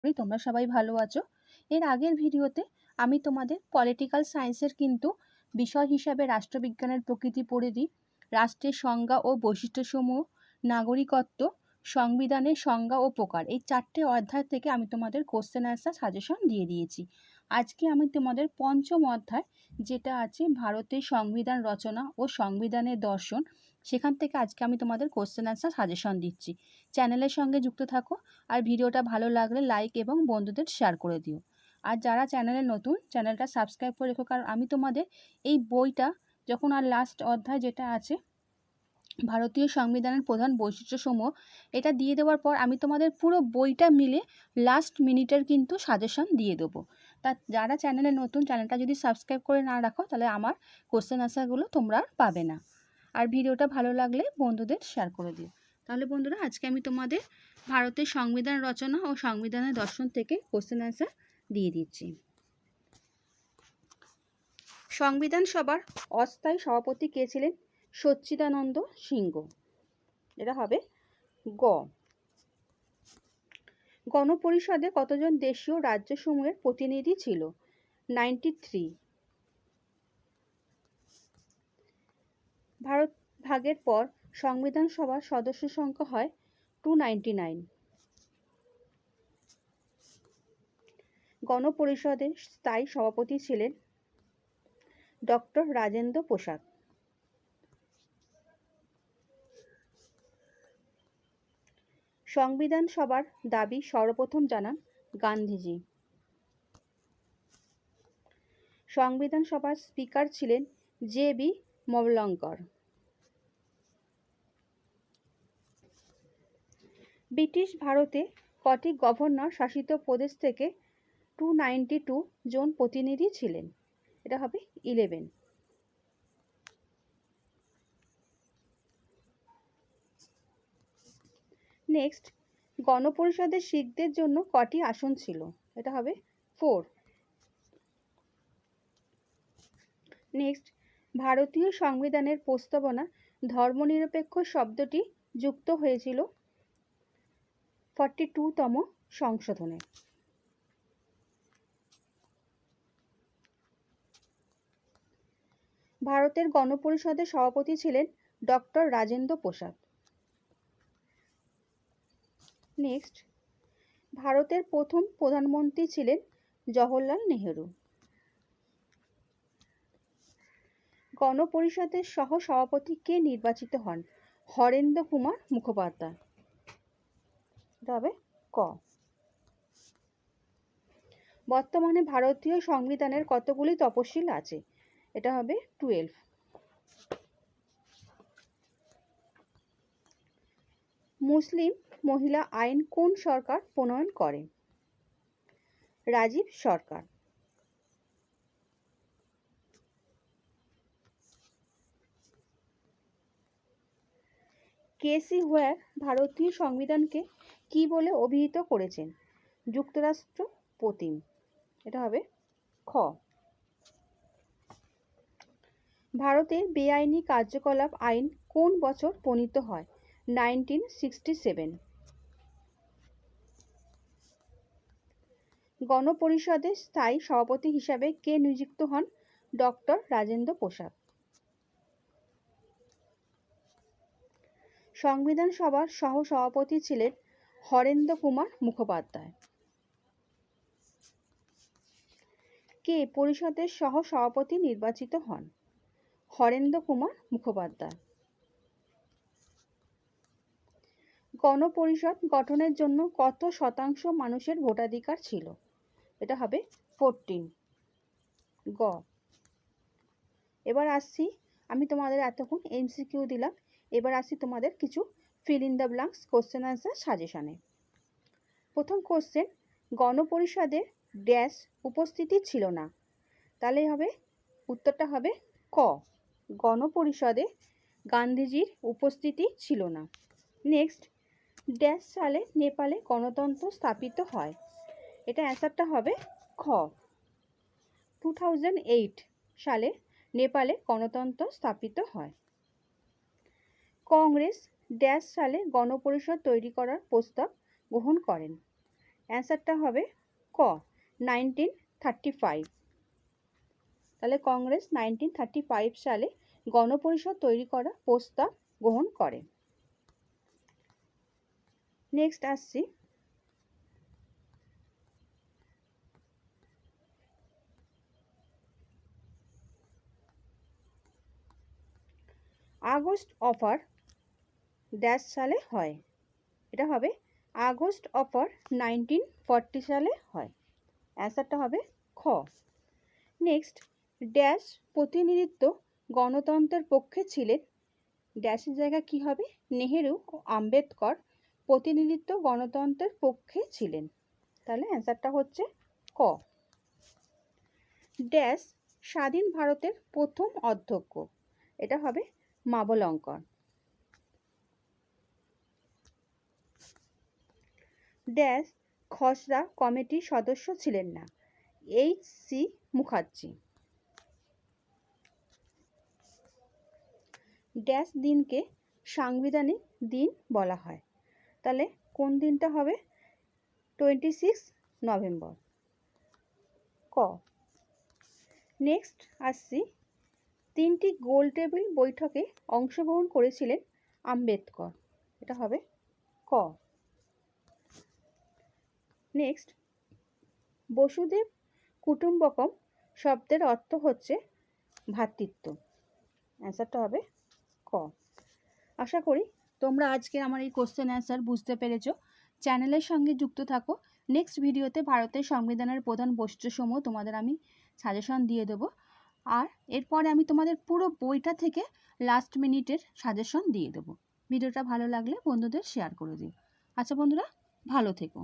করি তোমরা সবাই ভালো আছো। এর আগের ভিডিওতে আমি তোমাদের পলিটিক্যাল সায়েন্সের কিন্তু বিষয় হিসাবে রাষ্ট্রবিজ্ঞানের প্রকৃতি পড়ে দিই রাষ্ট্রের সংজ্ঞা ও বৈশিষ্ট্যসমূহ, নাগরিকত্ব, সংবিধানের সংজ্ঞা ও প্রকার এই চারটে অধ্যায় থেকে আমি তোমাদের কোশ্চেন অ্যান্সার সাজেশন দিয়ে দিয়েছি। আজকে আমি তোমাদের পঞ্চম অধ্যায়, যেটা আছে ভারতের সংবিধান রচনা ও সংবিধানের দর্শন সেখান থেকে আজকে আমি তোমাদের কোশ্চেন অ্যান্সার সাজেশন দিচ্ছি। চ্যানেলের সঙ্গে যুক্ত থাকো আর ভিডিওটা ভালো লাগলে লাইক এবং বন্ধুদের শেয়ার করে দিও। আর যারা চ্যানেলে নতুন চ্যানেলটা সাবস্ক্রাইব করে রেখো কারণ আমি তোমাদের এই বইটা যখন আর লাস্ট অধ্যায় যেটা আছে, ভারতীয় সংবিধানের প্রধান বৈশিষ্ট্যসমূহ, এটা দিয়ে দেওয়ার পর আমি তোমাদের পুরো বইটা মিলে লাস্ট মিনিটের কিন্তু সাজেশন দিয়ে দেবো। তা যারা চ্যানেলে নতুন চ্যানেলটা যদি সাবস্ক্রাইব করে না রাখো, তাহলে আমার কোশ্চেন আনসারগুলো তোমরা আর পাবে না। আর ভিডিওটা ভালো লাগলে বন্ধুদের শেয়ার করে দিও। তাহলে বন্ধুরা, আজকে আমি তোমাদের ভারতের সংবিধান রচনা ও সংবিধানের দর্শন থেকে কোশ্চেন অ্যান্সার দিয়ে দিচ্ছি। সংবিধান সভার অস্থায়ী সভাপতি কে ছিলেন? সচ্চিদানন্দ সিংহ। এটা হবে গ। গণপরিষদে কতজন দেশীয় রাজ্যসমূহের প্রতিনিধি ছিল? নাইনটি থ্রি ভারত ভাগের পর সংবিধান সভার সদস্য সংখ্যা হয় টু নাইনটি নাইন গণপরিষদের স্থায়ী সভাপতি ছিলেন ডক্টর রাজেন্দ্র প্রসাদ। সংবিধান সভার দাবি সর্বপ্রথম জানান গান্ধীজি। সংবিধান সভার স্পিকার ছিলেন জে বি মবলঙ্কর। ব্রিটিশ ভারতে কটি গভর্নর শাসিত প্রদেশ থেকে টু নাইনটি টু জন প্রতিনিধি ছিলেন? এটা হবে ইলেভেন নেক্সট গণপরিষদের শিখদের জন্য কটি আসন ছিল? এটা হবে ফোর নেক্সট ভারতীয় সংবিধানের প্রস্তাবনা ধর্মনিরপেক্ষ শব্দটি যুক্ত হয়েছিল ফর্টি টুতম সংশোধনে। ভারতের গণপরিষদের সভাপতি ছিলেন ডক্টর রাজেন্দ্র প্রসাদ। নেক্সট, ভারতের প্রথম প্রধানমন্ত্রী ছিলেন জওহরলাল নেহেরু। গণপরিষদের সহ সভাপতি কে নির্বাচিত হন? হরেন্দ্র কুমার মুখোপাধ্যায়। হবে ক। বর্তমানে ভারতীয় সংবিধানের কতগুলি তপশিল আছে? এটা হবে টুয়েলভ মুসলিম মহিলা আইন কোন সরকার প্রণয়ন করে? রাজীব সরকার। কেসি হোয়ার ভারতীয় সংবিধানকে কি বলে অভিহিত করেছেন? যুক্তরাষ্ট্র প্রতিম। এটা হবে খ। ভারতের বেআইনি কার্যকলাপ আইন কোন বছর প্রণীত হয়? Nineteen sixty seven. গণপরিষদের স্থায়ী সভাপতি হিসাবে কে নিযুক্ত হন? ডক্টর রাজেন্দ্র প্রসাদ। সংবিধান সভার সহ সভাপতি ছিলেন হরেন্দ্র কুমার মুখোপাধ্যায়। কে পরিষদের সহ সভাপতি নির্বাচিত হন? হরেন্দ্র কুমার মুখোপাধ্যায়। গণপরিষদ গঠনের জন্য কত শতাংশ মানুষের ভোটাধিকার ছিল? এটা হবে ফোরটিন গ। এবার আসছি, আমি তোমাদের এতক্ষণ এমসিকিউ দিলাম। এবার আসি তোমাদের কিছু fill in the blanks question answer সাজেশনে প্রথম কোশ্চেন গণপরিষদের ড্যাশ উপস্থিতি ছিল না। তাহলে হবে, উত্তরটা হবে ক। গণপরিষদে গান্ধীজির উপস্থিতি ছিল না। নেক্সট ড্যাশ সালে নেপালে গণতন্ত্র স্থাপিত হয়। এটা অ্যান্সারটা হবে খ। টু সালে নেপালে গণতন্ত্র স্থাপিত হয়। কংগ্রেস ড্যাশ সালে গণপরিষদ তৈরি করার প্রস্তাব গ্রহণ করেন। অ্যান্সারটা হবে ক, নাইনটিন থার্টি ফাইভ। তাহলে কংগ্রেস নাইনটিন থার্টি ফাইভ সালে গণপরিষদ তৈরি করার প্রস্তাব গ্রহণ করে। নেক্সট আসছি। আগস্ট অফার ড্যাশ সালে হয়। এটা হবে আগস্ট অফার নাইনটিন ফর্টি সালে হয়। অ্যান্সারটা হবে খ। নেক্সট, ড্যাশ প্রতিনিধিত্ব গণতন্ত্রের পক্ষে ছিলেন। ড্যাশের জায়গা কি হবে? নেহেরু ও আম্বেদকর প্রতিনিধিত্ব গণতন্ত্রের পক্ষে ছিলেন। তাহলে অ্যান্সারটা হচ্ছে ক। ড্যাশ স্বাধীন ভারতের প্রথম অধ্যক্ষ। এটা হবে মাবলঙ্কর। ড্যাশ খসড়া কমিটির সদস্য ছিলেন না। H C Mukherjee. ড্যাশ দিনকে সাংবিধানিক দিন বলা হয়। তাহলে কোন দিনটা হবে? Twenty six November. ক। নেক্সট আসছি। তিনটি গোল টেবিল বৈঠকে অংশগ্রহণ করেছিলেন আম্বেদকর। এটা হবে ক। নেক্সট বসুদেব কুটুম্বকম শব্দের অর্থ হচ্ছে ভ্রাতৃত্ব অ্যান্সারটা হবে ক। আশা করি তোমরা আজকে আমার এই কোশ্চেন অ্যান্সার বুঝতে পেরেছ। চ্যানেলের সঙ্গে যুক্ত থাকো। নেক্সট ভিডিওতে ভারতের সংবিধানের প্রধান বৈশিষ্ট্যসমূহ তোমাদের আমি সাজেশন দিয়ে দেবো। আর এরপরে আমি তোমাদের পুরো বইটা থেকে লাস্ট মিনিটের সাজেশন দিয়ে দেবো। ভিডিওটা ভালো লাগলে বন্ধুদের শেয়ার করে দিও। আচ্ছা বন্ধুরা, ভালো থেকো।